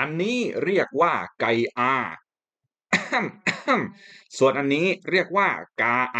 อันนี้เรียกว่าไกอา ส่วนอันนี้เรียกว่ากาไอ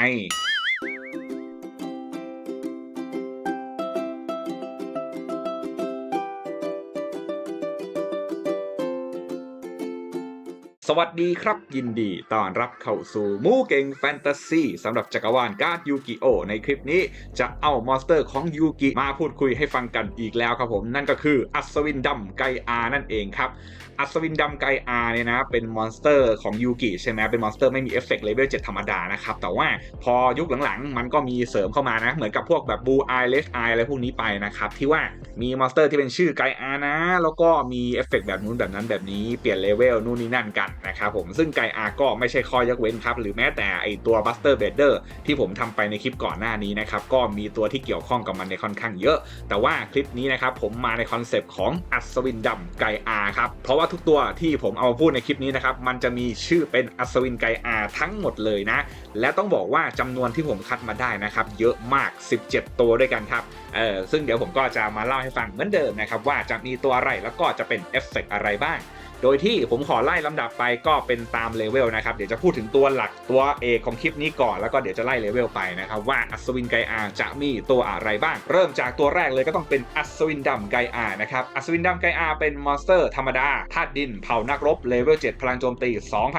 สวัสดีครับ ยินดีต้อนรับเข้าสู่มูเก่งแฟนตาซีสำหรับจักรวาลการ์ดยูกิโอในคลิปนี้จะเอามอนสเตอร์ของยูกิมาพูดคุยให้ฟังกันอีกแล้วครับผม นั่นก็คืออัศวินดำไกอานั่นเองครับ อัศวินดำไกอาเนี่ยนะเป็นมอนสเตอร์ของยูกิใช่ไหมเป็นมอนสเตอร์ไม่มีเอฟเฟกต์เลเวล7ธรรมดานะครับ แต่ว่าพอยุคหลังๆ มันก็มีเสริมเข้ามานะ เหมือนกับพวกแบบบูไอเลสไออะไรพวกนี้ไปนะครับที่ว่ามีมอนสเตอร์ที่เป็นชื่อไกอานะ แล้วก็มีเอฟเฟกต์แบบนู้นแบบนั้นแบบนี้เปลี่ยนเลเวลนู่นนี่นั่นกันนะครับผมซึ่งไกอาก็ไม่ใช่ข้อยกเว้นครับ หรือแม้แต่ไอตัวบัสเตอร์เบเดอร์ที่ผมทำไปในคลิปก่อนหน้านี้นะครับ ก็มีตัวที่เกี่ยวข้องกับมันในค่อนข้างเยอะ แต่ว่าคลิปนี้นะครับผมมาในคอนเซปต์ของอัศวินดำไกอาครับเพราะว่าทุกตัวที่ผมเอามาพูดในคลิปนี้นะครับมันจะมีชื่อเป็นอัศวินไกอาทั้งหมดเลยนะ และต้องบอกว่าจำนวนที่ผมคัดมาได้นะครับเยอะมาก 17 ตัวด้วยกันครับเออซึ่งเดี๋ยวผมก็จะมาเล่าให้ฟังเหมือนเดิมนะครับว่าจะมีตัวอะไรแล้วก็จะเป็นเอฟเฟกต์อะไรบ้าง โดยที่ผมขอไล่ลำดับไปก็เป็นตามเลเวลนะครับ เดี๋ยวจะพูดถึงตัวหลักตัวเอกของคลิปนี้ก่อนแล้วก็เดี๋ยวจะไล่เลเวลไปนะครับว่าอัศวินไกอาจะมีตัวอะไรบ้าง เริ่มจากตัวแรกเลยก็ต้องเป็นอัศวินดำไกอานะครับอัศวินดำไกอาเป็นมอนสเตอร์ธรรมดาธาตุดินเผ่านักรบเลเวล7พลังโจมตี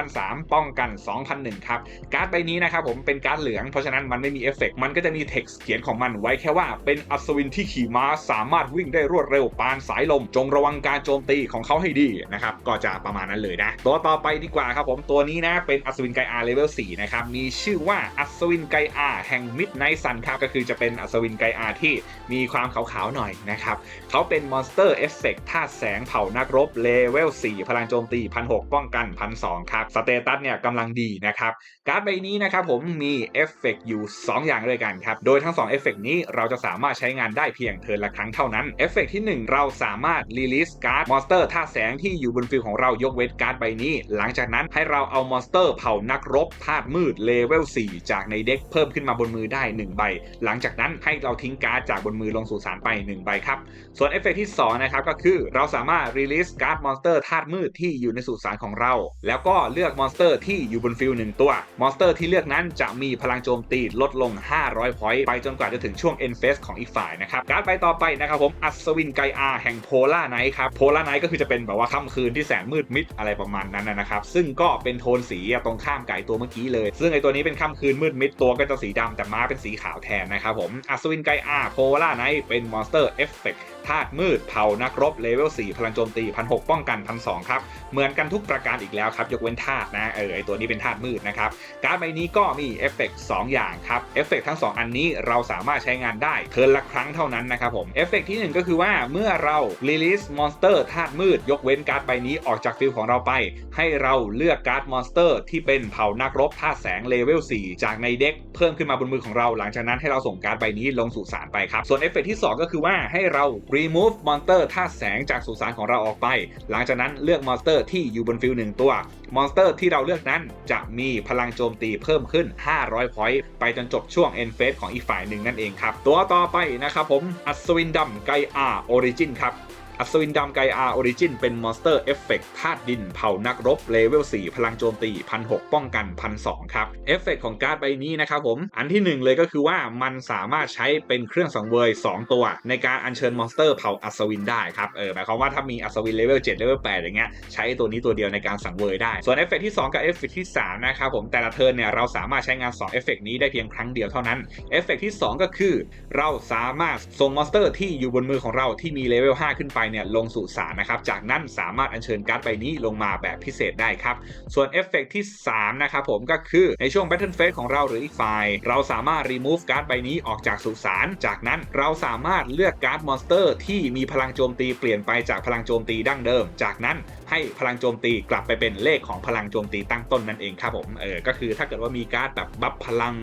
2003 ป้องกัน 2001 ครับ การ์ดใบนี้นะครับผมเป็นการ์ดเหลืองเพราะฉะนั้นมันไม่มีเอฟเฟกต์มันก็จะมีเท็กซ์เขียนของมันไว้แค่ว่าเป็นอัศวินที่ขี่ม้าสามารถวิ่งได้รวดเร็วปานสายลม จงระวังการโจมตีของเขาให้ดีนะครับกจะประมาณนั้นเลยนะ ตัวต่อไปดีกว่าครับผมตัวนี้นะเป็นอัศวินไกอาเลเวล4นะครับมีชื่อว่าอัศวินไกอาแห่งมิดไนท์ซันครับก็คือจะเป็นอัศวินไกอาที่มีความขาวๆหน่อยนะครับเขาเป็นมอนสเตอร์เอฟเฟกต์ธาตุแสงเผานักรบเลเวล4พลังโจมตี1,600ป้องกัน1,200ครับสเตตัสเนี่ยกำลังดีนะครับการ์ดใบนี้นะครับผมมีเอฟเฟกต์อยู่ 2 อย่างด้วยกันครับโดยทั้ง2เอฟเฟกต์นี้เราจะสามารถใช้งานได้เพียงเทิร์นละครั้งเท่านั้นเอฟเฟกต์ที่ 1 เราสามารถรีลิสการ์ดมอนสเตอร์ท่าแสงที่อยู่บนฟิลของเรายกเว้นการ์ดใบนี้ หลังจากนั้นให้เราเอามอนสเตอร์เผ่านักรบธาตุมืดเลเวล 4 จากในเด็กเพิ่มขึ้นมาบนมือได้ 1 ใบ หลังจากนั้นให้เราทิ้งการ์ดจากบนมือลงสู่สารไป 1 ใบครับ ส่วนเอฟเฟกต์ที่ 2 นะครับก็คือเราสามารถรีลิสการ์ดมอนสเตอร์ธาตุมืดที่อยู่ในสุสานของเรา แล้วก็เลือกมอนสเตอร์ที่อยู่บนฟิลหนึ่งตัว มอนสเตอร์ที่เลือกนั้นจะมีพลังโจมตีลดลง 500พอยต์ไปจนกว่าจะถึงช่วง end phase ของอีกฝ่ายนะครับ การ์ดใบต่อไปนะครับผม อัศวินไกอาแห่งโพลาไนท์ครับ โพลาไนท์ก็คือจะเป็นแบบว่าค่ำคืนที่แสงมืดมิดอะไรประมาณนั้นนะครับ ซึ่งก็เป็นโทนสีตรงข้ามไก่ตัวเมื่อกี้เลย ซึ่งไอตัวนี้เป็นค่ำคืนมืดมิดตัวก็จะสีดำแต่ม้าเป็นสีขาวแทนนะครับผมอัศวินไกอาโพล่าไนเป็นมอนสเตอร์เอฟเฟกต์ธาตุมืดเผานักรบเลเวล4พลังโจมตี1,600ป้องกัน1,200ครับเหมือนกันทุกประการอีกแล้วครับ ยกเว้นธาตุนะเออไอตัวนี้เป็นธาตุมืดนะครับ การ์ดใบนี้ก็มีเอฟเฟกต์2อย่างครับเอฟเฟกต์ทั้ง 2 อันนี้เราสามารถใช้งานได้เทิร์นละครั้งเท่านั้นนะครับผมเอฟเฟกต์ที่ 1 ก็คือว่าเมื่อเรา release มอนสเตอร์ธาตุมืด ยกเว้นการ์ดใบนี้ออกจากฟิลของเราไป ให้เราเลือกการ์ดมอนสเตอร์ที่เป็นเผ่านักรบธาตุแสงเลเวล4จากในเด็กเพิ่มขึ้นมาบนมือของเรา หลังจากนั้นให้เราส่งการ์ดใบนี้ลงสู่สารไปครับส่วนเอฟเฟกต์ที่ 2 ก็คือว่าให้เรา remove มอนสเตอร์ธาตุแสงจากสุสานของเราออกไป หลังจากนั้นเลือกมอนสเตอร์ที่อยู่บนฟิลหนึ่งตัว มอนสเตอร์ที่เราเลือกนั้นจะมีพลังโจมตีเพิ่มขึ้น 500 พอยต์ไปจนจบช่วง end phase ของอีกฝ่ายหนึ่งนั่นเองครับ ตัวต่อไปนะครับผม อัศวินดำไกอาออริจินครับ อัศวินดำไกอาออริจินเป็นมอนสเตอร์เอฟเฟกต์ธาตุดินเผ่านักรบเลเวล4 พลังโจมตี1,600ป้องกัน1,200ครับเอฟเฟกต์ของการ์ดใบนี้นะครับผมอันที่ 1 เลยก็คือว่ามันสามารถใช้เป็นเครื่องสังเวย 2 ตัว ในการอัญเชิญมอนสเตอร์เผ่าอัศวินได้ครับเออหมายความว่าถ้ามีอัศวินเลเวล7เลเวล8อย่างเงี้ยใช้ตัวนี้ตัวเดียวในการสังเวยได้ ส่วนเอฟเฟกต์ที่ 2 กับเอฟเฟกต์ที่3นะครับผมแต่ละเทิร์นเนี่ยเราสามารถใช้งาน2เอฟเฟกต์นี้ได้เพียงครั้งเดียวเท่านั้นเอฟเฟกต์ที่ 2 ก็คือ เราสามารถส่งมอนสเตอร์ที่อยู่บนมือของเราที่มีเลเวล5ขึ้นไปเนี่ยลงสู่สารนะครับ จากนั้นสามารถอัญเชิญการ์ดใบนี้ลงมาแบบพิเศษได้ครับ ส่วนเอฟเฟกต์ที่ 3 นะครับผมก็คือในช่วง Battle Phase ของเราหรืออีกฝ่ายเราสามารถ remove การ์ดใบนี้ออกจากสุสานจากนั้นเราสามารถเลือกการ์ดมอนสเตอร์ ที่มีพลังโจมตีเปลี่ยนไปจากพลังโจมตีดั้งเดิม จากนั้น ให้พลังโจมตีกลับไปเป็นเลขของพลังโจมตีตั้งต้นนั่นเองครับผมเออก็คือถ้าเกิดว่ามีการ์ดแบบบัฟพลัง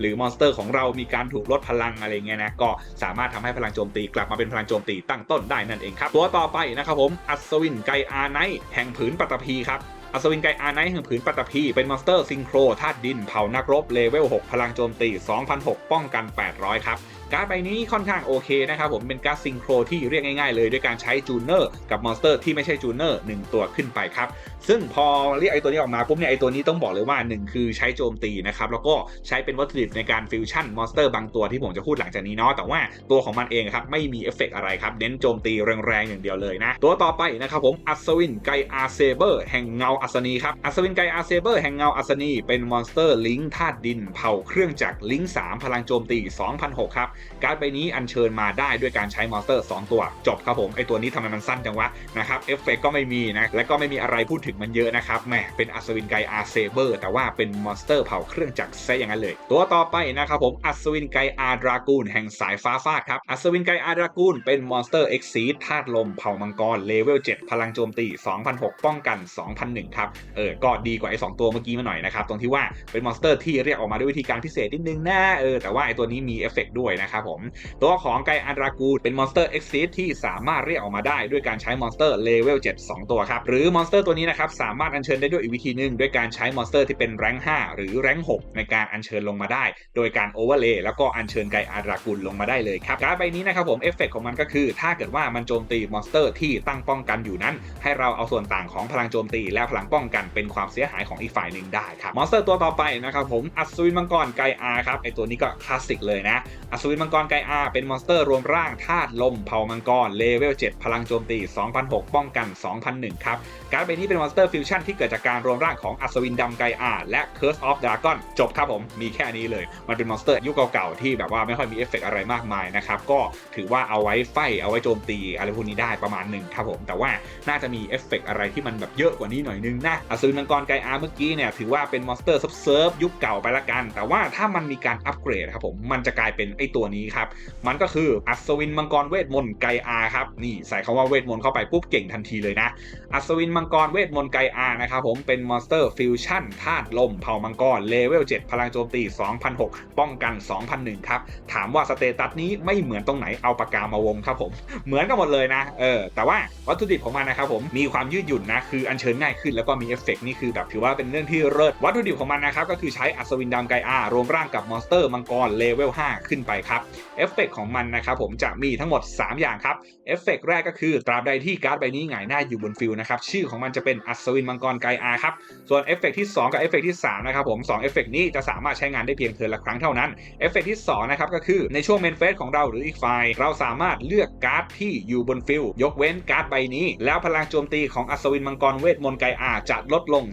หรือมอนสเตอร์ของเรามีการถูกลดพลังอะไรเงี้ยนะก็สามารถทำให้พลังโจมตีกลับมาเป็นพลังโจมตีตั้งต้นได้นั่นเองครับ ตัวต่อไปนะครับผมอัศวินไกอาไนแห่งผืนปัตตภีครับอัศวินไกอาไนท์แห่งผืนปัตตภีเป็นมอนสเตอร์ซิงโครธาตุดินเผานักรบเลเวล 6 พลังโจมตี 2,006 ป้องกัน 800 ครับ การ์ดใบนี้ค่อนข้างโอเคนะครับผมเป็นการ์ดซิงโครที่เรียกง่ายๆเลยด้วยการใช้จูเนอร์กับมอนสเตอร์ที่ไม่ใช่จูเนอร์หนึ่งตัวขึ้นไปครับ ซึ่งพอเรียกไอตัวนี้ออกมาปุ๊บเนี่ยไอตัวนี้ต้องบอกเลยว่าหนึ่งคือใช้โจมตีนะครับแล้วก็ใช้เป็นวัตถุดิบในการฟิวชั่นมอนสเตอร์บางตัวที่ผมจะพูดหลังจากนี้เนาะแต่ว่าตัวของมันเองครับไม่มีเอฟเฟกอะไรครับเน้นโจมตีแรงๆอย่างเดียวเลยนะ ตัวต่อไปนะครับผมอัศวินไกอาเซเบอร์แห่งเงาอัศนีครับอัศวินไกอาเซเบอร์แห่งเงาอัศนีเป็นมอนสเตอร์ลิงธาตุดินเผาเครื่องจักรลิง3พลังโจมตี2006ครับการ์ดใบนี้อัญเชิญมาได้ด้วยการใช้มอนสเตอร์ 2 ตัว จบครับผมไอตัวนี้ทำไมมันสั้นจังวะนะครับเอฟเฟกก็ไม่มีนะและก็ไม่มีอะไรพูดถึงมันเยอะนะครับแหมเป็นอัศวินไกอาเซเบอร์แต่ว่าเป็นมอนสเตอร์เผาเครื่องจักรซะอย่างนั้นเลย ตัวต่อไปนะครับผมอัศวินไกอาดรากูนแห่งสายฟ้าฟาดครับอัศวินไกอาดรากูนเป็นมอนสเตอร์เอ็กซีดธาตุลมเผ่ามังกรเลเวล7พลังโจมตี 2006 ป้องกัน 2001 ครับเออก็ดีกว่าไอ้2ตัวเมื่อกี้มาหน่อยนะครับตรงที่ว่าเป็นมอนสเตอร์ที่เรียกออกมาด้วยวิธีการพิเศษนิดนึงนะเออแต่ว่าไอ้ตัวนี้มีเอฟเฟกด้วยนะครับผมตัวของไกอาดรากูนเป็นมอนสเตอร์เอ็กซีดที่สามารถเรียกออกมาได้ด้วยการใช้มอนสเตอร์เลเวล7 2 ตัวครับหรือมอนสเตอร์ตัวนี้นะครับสามารถอัญเชิญได้ด้วยอีกวิธีหนึ่งด้วยการใช้มอนสเตอร์ที่เป็นแรง5หรือแรง6ในการอัญเชิญลงมาได้ โดยการโอเวอร์เลย์แล้วก็อัญเชิญไกอาดรากูนลงมาได้เลยครับการ์ดใบนี้นะครับผมเอฟเฟกของมันก็คือ ถ้าเกิดว่ามันโจมตีมอนสเตอร์ที่ตั้งป้องกันอยู่นั้น ให้เราเอาส่วนต่างของพลังโจมตี และพลังป้องกันเป็นความเสียหายของอีกฝ่ายหนึ่งได้ครับมอนสเตอร์ตัวต่อไปนะครับผมอัศวินมังกรไกอาครับไอตัวนี้ก็คลาสสิกเลยนะอัศวินมังกรไกอาเป็นมอนสเตอร์รวมร่างธาตุลมเผ่ามังกรเลเวล7พลังโจมตี2006ป้องกัน2001ครับการ์ดใบนี้เป็นมอนสเตอร์ฟิวชั่นที่เกิดจากการรวมร่างของอัศวินดำไกอาและ Curse of Dragon จบครับผม มีแค่นี้เลย มันเป็นมอนสเตอร์ยุคเก่าๆ ที่แบบว่าไม่ค่อยมีเอฟเฟกอะไรมากมายนะครับ ก็ถือว่าเอาไว้ไฟเอาไว้โจมตีอะไรพวกนี้ได้ประมาณหนึ่งครับผม แต่ว่าน่าจะมีเอฟเฟกอะไรที่มันแบบเยอะกว่านี้หน่อยนึงนะอัศวินมังกรไกอาเมื่อกี้เนี่ยถือว่าเป็นมอนสเตอร์ซับเซิร์ฟยุคเก่าไปละกัน แต่ว่าถ้ามันมีการอัปเกรดครับผมมันจะกลายเป็นไอตัวนี้ครับมันก็คืออัศวินมังกรเวทมนต์ไกอาครับนี่ใส่คาว่าเวทมนต์เข้าไปปุ๊บเก่งทันทีเลยนะอัศวินมังกรเวทมนต์ไกอานะครับผมเป็นมอนสเตอร์ฟิวชั่นธาตุลมเผ่ามังกรเลเวล 7 พลังโจมตี 2006 ป้องกัน 2001 ครับ ถามว่าสเตตัสนี้ไม่เหมือนตรงไหนเอาปากกามาวงครับผม เหมือนกันหมดเลยนะ เออ แต่ว่าวัตถุดิบของมันนะครับผมมีความยืดหยุ่นนะ คืออัญเชิญง่ายขึ้นแล้วก็มีเอฟเฟกนี่คือแบบถือว่าเป็นเรื่องที่เลิศวัตถุดิบของมันนะครับก็คือใช้อัศวินดำไกอารวมร่างกับมอนสเตอร์มังกรเลเวล 5 ขึ้นไปครับเอฟเฟกของมันนะครับผมจะมีทั้งหมด 3 อย่างครับเอฟเฟกแรกก็คือตราบใดที่การ์ดใบนี้หงายหน้าอยู่บนฟิลนะครับชื่อของมันจะเป็นอัศวินมังกรไกอาครับ ส่วนเอฟเฟกที่ 2 กับเอฟเฟกที่ 3 นะครับผม2เอฟเฟกนี้จะสามารถใช้งานได้เพียงเทิร์นละครั้งเท่านั้นเอฟเฟกที่ 2 นะครับก็คือในช่วงเมนเฟสของเราหรืออีกฝ่ายเราสามารถเลือกการ์ดที่อยู่บนฟิลยกเว้นการ์ดใบนี้ แล้วพลังโจมตีของอัศวินมังกรเวทมนต์ไกอาจะลดลง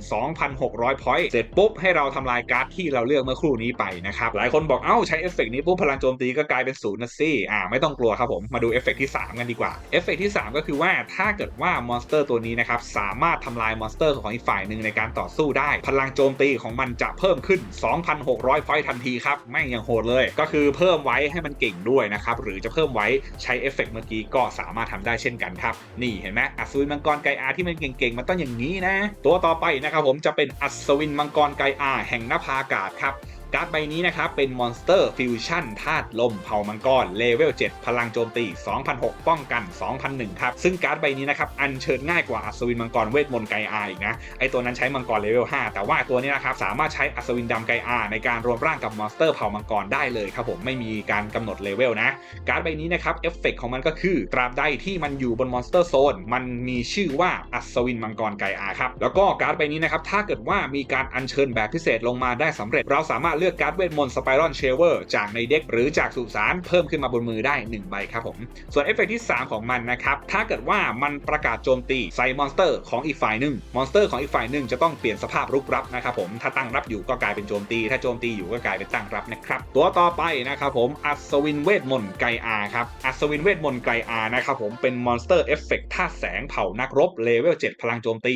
2,600 พอยต์เสร็จปุ๊บให้เราทำลายการ์ดที่เราเลือกเมื่อครู่นี้ไปนะครับหลายคนบอกเอ้าใช้เอฟเฟกนี้ปุ๊บพลังโจมตีก็กลายเป็นศูนย์นะสิอ่าไม่ต้องกลัวครับผมมาดูเอฟเฟกที่ 3 กันดีกว่าเอฟเฟกที่ 3 ก็คือว่าถ้าเกิดว่ามอนสเตอร์ตัวนี้นะครับสามารถทำลายมอนสเตอร์ของอีกฝ่ายหนึ่งในการต่อสู้ได้ พลังโจมตีของมันจะเพิ่มขึ้น 2,600 ไฟต์ทันทีครับแม่งยังโหดเลย ก็คือเพิ่มไว้ให้มันเก่งด้วยนะครับ หรือจะเพิ่มไว้ใช้เอฟเฟกเมื่อกี้ก็สามารถทำได้เช่นกันครับ นี่เห็นไหมอัศวินมังกรไกอาที่มันเก่งๆ มันต้องอย่างนี้นะ ตัวต่อไปนะครับผมจะเป็นอัศวินมังกรไกอาแห่งนภาอากาศครับ การ์ดใบนี้นะครับเป็นมอนสเตอร์ฟิวชั่นธาตุลมเผ่ามังกรเลเวล 7 พลังโจมตี 2006 ป้องกัน 2001 ครับ ซึ่งการ์ดใบนี้นะครับอัญเชิญง่ายกว่าอัศวินมังกรเวทมนต์ไกอาอีกนะ ไอตัวนั้นใช้มังกรเลเวล 5 แต่ว่าตัวนี้นะครับสามารถใช้อัศวินดำไกอาในการรวมร่างกับมอนสเตอร์เผ่ามังกรได้เลยครับผมไม่มีการกำหนดเลเวลนะ การ์ดใบนี้นะครับเอฟเฟกของมันก็คือตราบใดที่มันอยู่บนมอนสเตอร์โซนมันมีชื่อว่าอัศวินมังกรไกอาครับแล้วก็การ์ดใบนี้นะครับถ้าเกิดว่ามีการอัญเชิญแบบพิเศษลงมาได้สำเร็จเราสามารถเลือกการ์ดเวทมนต์สไปรอนเชเวอร์จากในเด็กหรือจากสุสานเพิ่มขึ้นมาบนมือได้ 1 ใบครับผม ส่วนเอฟเฟกที่ 3 ของมันนะครับ ถ้าเกิดว่ามันประกาศโจมตีใส่มอนสเตอร์ของอีกฝ่ายหนึ่งมอนสเตอร์ของอีกฝ่ายหนึ่งจะต้องเปลี่ยนสภาพรุกรับนะครับผมถ้าตั้งรับอยู่ก็กลายเป็นโจมตี ถ้าโจมตีอยู่ก็กลายเป็นตั้งรับนะครับตัวต่อไปนะครับผมอัศวินเวทมนต์ไกอาครับอัศวินเวทมนต์ไกอานะครับผมเป็นมอนสเตอร์เอฟเฟกต์ธาตุแสงเผานักรบเลเวล7พลังโจมตี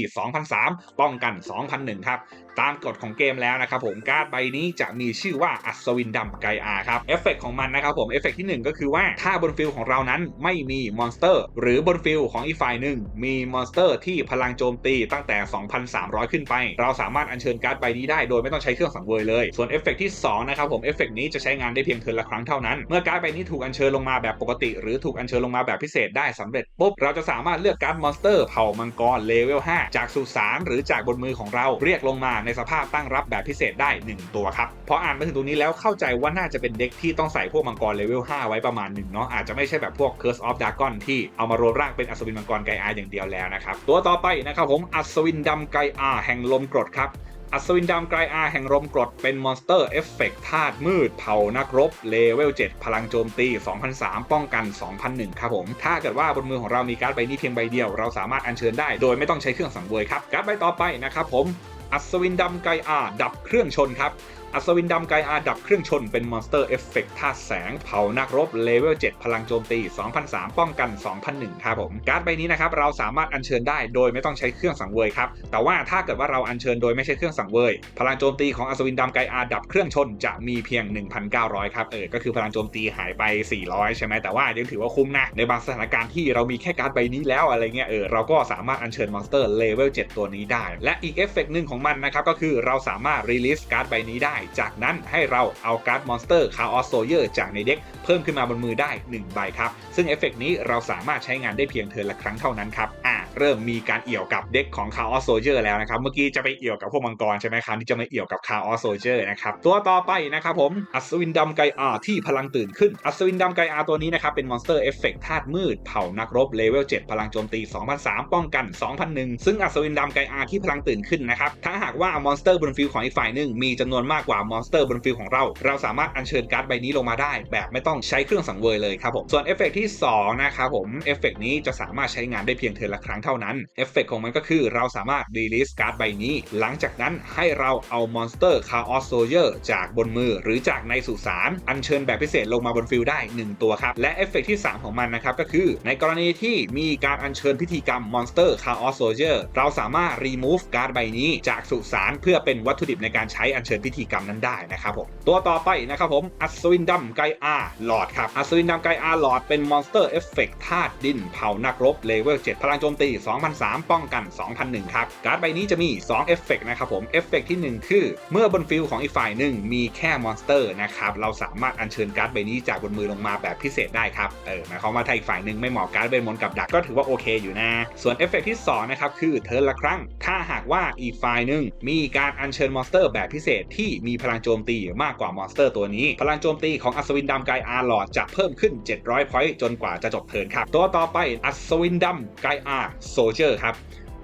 2003ป้องกัน2001ครับตามกฎของเกมแล้วนะครับผมการ์ดใบนี้จะมีชื่อว่าอัศวินดำไกอาครับเอฟเฟกของมันนะครับผมเอฟเฟกที่ 1 ก็คือว่าถ้าบนฟิลของเรานั้นไม่มีมอนสเตอร์ หรือบนฟิลของอีกฝ่ายหนึ่งมีมอนสเตอร์ที่พลังโจมตีตั้งแต่ 2,300 ขึ้นไป เราสามารถอัญเชิญการ์ดใบนี้ได้โดยไม่ต้องใช้เครื่องสังเวยเลย ส่วนเอฟเฟกที่2นะครับผมเอฟเฟกนี้จะใช้งานได้เพียงเทิร์นละครั้งเท่านั้นเมื่อการ์ดใบนี้ถูกอัญเชิญลงมาแบบปกติ หรือถูกอัญเชิญลงมาแบบพิเศษได้สำเร็จปุ๊บเราจะสามารถเลือกการ์ดมอนสเตอร์เผ่ามังกรเลเวล5จากสุสานหรือจากบนมือของเราเรียกลงมาในสภาพตั้งรับแบบพิเศษได้ 1 ตัวครับพออ่านมาถึงตรงนี้แล้วเข้าใจว่าน่าจะเป็นเด็กที่ต้องใส่พวกมังกรเลเวล5ไว้ประมาณหนึ่งเนาะอาจจะไม่ใช่แบบพวก Curse of Dragon ที่เอามารวมร่างเป็นอัศวินมังกรไกอาอย่างเดียวแล้วนะครับตัวต่อไปนะครับผมอัศวินดำไกอาแห่งลมกรดครับอัศวินดำไกรอาแห่งลมกรดเป็นมอนสเตอร์เอฟเฟกต์ธาตุมืดเผานักรบ เลเวล 7 พลังโจมตี 2003 ป้องกัน 2001 ครับผม ถ้าเกิดว่าบนมือของเรามีการ์ดใบนี้เพียงใบเดียว เราสามารถอัญเชิญได้โดยไม่ต้องใช้เครื่องสังเวยครับ การ์ดใบต่อไปนะครับผมอัศวินดำไกอาดับเครื่องชนครับ อัศวินดำไกอาดับเครื่องชนเป็นมอนสเตอร์เอฟเฟกต์ธาตุแสงเผานักรบเลเวล 7 พลังโจมตี 2003 ป้องกัน 2001 ครับผม การ์ดใบนี้นะครับ เราสามารถอัญเชิญได้โดยไม่ต้องใช้เครื่องสังเวยครับ แต่ว่าถ้าเกิดว่าเราอัญเชิญโดยไม่ใช้เครื่องสังเวย พลังโจมตีของอัศวินดำไกอาดับเครื่องชนจะมีเพียง 1,900 ครับ เออ ก็คือพลังโจมตีหายไป 400 ใช่ไหมแต่ว่ายังถือว่าคุ้มนะ ในบางสถานการณ์ที่เรามีแค่การ์ดใบนี้แล้วอะไรเงี้ย เออ เราก็สามารถอัญเชิญมอนสเตอร์เลเวล 7 ตัวนี้ได้ และอีกเอฟเฟกต์หนึ่งของมันนะครับก็คือเราสามารถรีลิสการ์ดใบนี้ได้จากนั้นให้เราเอาการ์ดมอนสเตอร์คาออสโซเยอร์จากในเด็กเพิ่มขึ้นมาบนมือได้ 1 ใบครับ ซึ่งเอฟเฟกต์นี้เราสามารถใช้งานได้เพียงเทินละครั้งเท่านั้นครับอ่าเริ่มมีการเอี่ยวกับเด็กของคาออสโซเยอร์แล้วนะครับ เมื่อกี้จะไปเอี่ยวกับพวกมังกรใช่ไหมครับที่จะมาเอี่ยวกับคาออสโซเยอร์นะครับ ตัวต่อไปนะครับผม อัศวินดำไกอาที่พลังตื่นขึ้น อัศวินดำไกอาตัวนี้นะครับเป็นมอนสเตอร์เอฟเฟกต์ธาตุมืดเผ่านักรบเลเวล7พลังโจมตี2003ป้องกัน2001ซึ่งอัศวินดำไกอาที่พลังตื่นขึ้นนะครับถ้าหากว่ามอนสเตอร์บนฟิลของอีกฝ่ายหนึ่งมีจำนวนมากกว่ามอนสเตอร์บนฟิลของเรา เราสามารถอัญเชิญการ์ดใบนี้ลงมาได้ แบบไม่ต้องใช้เครื่องสังเวยเลยครับผม ส่วนเอฟเฟกต์ที่ 2 นะครับผม เอฟเฟกต์นี้จะสามารถใช้งานได้เพียงเทิร์นละครั้งเท่านั้น เอฟเฟกต์ของมันก็คือเราสามารถรีลิสการ์ดใบนี้ หลังจากนั้นให้เราเอามอนสเตอร์คาออสโซเยอร์จากบนมือหรือจากในสุสานอัญเชิญแบบพิเศษลงมาบนฟิลได้ 1 ตัวครับ และเอฟเฟกต์ที่ 3 ของมันนะครับก็คือในกรณีที่มีการอัญเชิญพิธีกรรมมอนสเตอร์คาออสโซเยอร์เราสามารถรีมูฟการ์ดใบนี้จากสุสานเพื่อเป็นวัตถุดิบในการใช้อัญเชิญพิธีกรรมนั้นได้นะครับผมตัวต่อไปนะครับผมอัศวินดำไกอาหลอดครับอัศวินดำไกอาหลอดเป็นมอนสเตอร์เอฟเฟกต์ธาตุดินเผานักรบเลเวล7พลังโจมตี2003 ป้องกัน 2001 ครับ การ์ดใบนี้จะมี 2 เอฟเฟกต์นะครับผมเอฟเฟกต์ที่ 1 คือ เมื่อบนฟิลของอีกฝ่ายหนึ่งมีแค่มอนสเตอร์นะครับเราสามารถอัญเชิญการ์ดใบนี้จากบนมือลงมาแบบพิเศษได้ครับเออหมายความว่าถ้าอีกฝ่ายหนึ่งไม่เหมาะการ์ดเวทมนต์กับดักก็ถือว่าโอเคอยู่นะ ส่วนเอฟเฟกต์ที่2นะครับคือเทิร์นละครั้งถ้าหากว่าอีกฝ่ายหนึ่งมีการอัญเชิญมอนสเตอร์แบบพิเศษที่มีพลังโจมตีมากกว่ามอนสเตอร์ตัวนี้ พลังโจมตีของอัศวินดำกายอาร์ลอดจะเพิ่มขึ้น 700พอยต์จนกว่าจะจบเทิร์นครับ ตัวต่อไปอัศวินดำกายอาร์โซเจอร์ครับ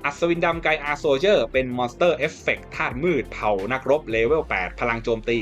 อัศวินดำไกอาร์โซเจอร์เป็นมอนสเตอร์เอฟเฟกต์ธาตุมืดเผานักรบเลเวล 8 พลังโจมตี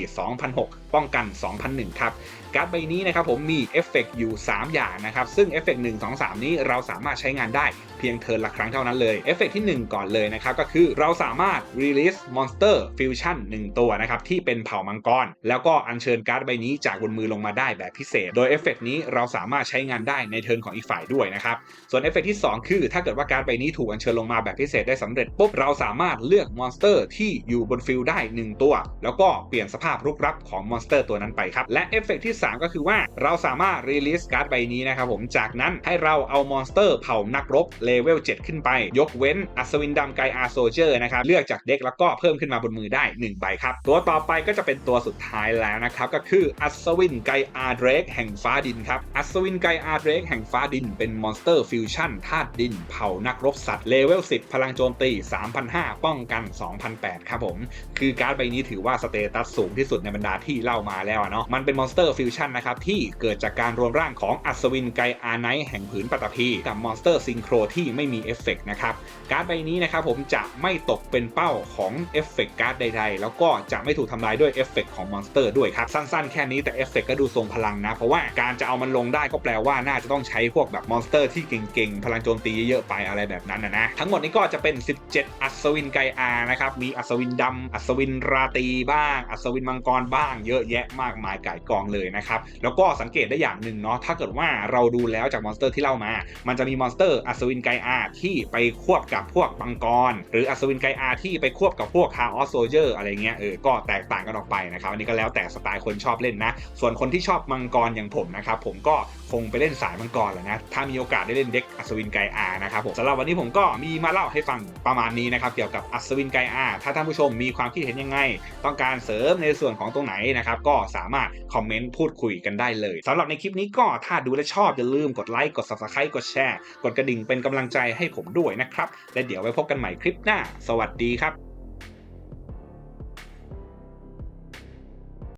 2006 ป้องกัน 2001 ครับ การ์ดใบนี้นะครับผมมีเอฟเฟกต์อยู่3 อย่างนะครับ ซึ่งเอฟเฟกต์1 2 3นี้เราสามารถใช้งานได้เพียงเทิร์นละครั้งเท่านั้นเลยเอฟเฟกต์ที่ 1 ก่อนเลยนะครับ ก็คือเราสามารถ release monster fusion 1 ตัวนะครับ ที่เป็นเผ่ามังกร แล้วก็อัญเชิญการ์ดใบนี้จากบนมือลงมาได้แบบพิเศษ โดยเอฟเฟกต์นี้เราสามารถใช้งานได้ในเทิร์นของอีกฝ่ายด้วยนะครับ ส่วนเอฟเฟกต์ที่ 2 คือ ถ้าเกิดว่าการ์ดใบนี้ถูกอัญเชิญลงมาแบบพิเศษได้สำเร็จปุ๊บเราสามารถเลือกมอนสเตอร์ที่อยู่บนฟิลได้ 1 ตัว แล้วก็เปลี่ยนสภาพรุกรับของมอนสเตอร์ตัวนั้นไปครับและเอฟเฟกต์ที่3 ก็คือว่าเราสามารถ release การ์ดใบนี้นะครับผมจากนั้นให้เราเอามอนสเตอร์เผ่านักรบเลเวล7ขึ้นไป ยกเว้นอัศวินดำไกอาร์โซเจอร์นะครับเลือกจากเด็กแล้วก็เพิ่มขึ้นมาบนมือได้ 1 ใบครับ ตัวต่อไปก็จะเป็นตัวสุดท้ายแล้วนะครับ ก็คืออัศวินไกอาร์เดรกแห่งฟ้าดินครับอัศวินไกอาร์เดรกแห่งฟ้าดินเป็นมอนสเตอร์ฟิวชั่นธาตุดินเผ่านักรบสัตว์เลเวล10 พลังโจมตี 3,500 ป้องกัน2,008ครับผม คือการ์ดใบนี้ถือว่าสเตตัสสูงที่สุดในบรรดาที่เล่ามาแล้วเนาะมันเป็นมอนสเตอร์ฟิวชั่นนะครับที่เกิดจากการรวมร่างของอัศวินไกอาไนท์แห่งผืนปฐพีกับมอนสเตอร์ซิงโครที่ไม่มีเอฟเฟกต์นะครับการ์ดใบนี้นะครับผมจะไม่ตกเป็นเป้าของเอฟเฟกต์การ์ดใดๆ แล้วก็จะไม่ถูกทำลายด้วยเอฟเฟกต์ของมอนสเตอร์ด้วยครับ สั้นๆ แค่นี้แต่เอฟเฟกต์ก็ดูทรงพลังนะ เพราะว่าการจะเอามันลงได้ก็แปลว่าน่าจะต้องใช้พวกแบบมอนสเตอร์ที่เก่งๆ พลังโจมตีเยอะๆไปอะไรแบบนั้นนะนะทั้งหมดนี้ก็จะเป็น 17 อัศวินไกอานะครับมีอัศวินดำอัศวินราตีบ้าง อัศวินมังกรบ้างเยอะแยะมากมายก่ายกองเลยนะครับแล้วก็สังเกตได้อย่างหนึ่งเนาะถ้าเกิดว่าเราดูแล้วจากมอนสเตอร์ที่เล่ามา มันจะมีมอนสเตอร์อัศวินไกอาที่ไปควบกับพวกมังกร หรืออัศวินไกอาที่ไปควบกับพวกคาออสโซเจอร์อะไรเงี้ยเออก็แตกต่างกันออกไปนะครับอันนี้ก็แล้วแต่สไตล์คนชอบเล่นนะ ส่วนคนที่ชอบมังกรอย่างผมนะครับผมก็คงไปเล่นสายมังกรแหละนะถ้ามีโอกาสได้เล่นเด็กอัศวินไกอานะครับผมสำหรับวันนี้ผมก็มีมาเล่าให้ฟังประมาณนี้นะครับเกี่ยวกับอัศวินไกอาถ้าท่านผู้ชมมีความคิดเห็นยังไง ต้องการเสริมในส่วนของตรงไหนนะครับก็สามารถคอมเมนต์พูดคุยกันได้เลยสำหรับในคลิปนี้ก็ถ้าดูและชอบอย่าลืมกดไลค์กด subscribe กดแชร์ กดกระดิ่งเป็นกำลังใจให้ผมด้วยนะครับ และเดี๋ยวไว้พบกันใหม่คลิปหน้า สวัสดีครับ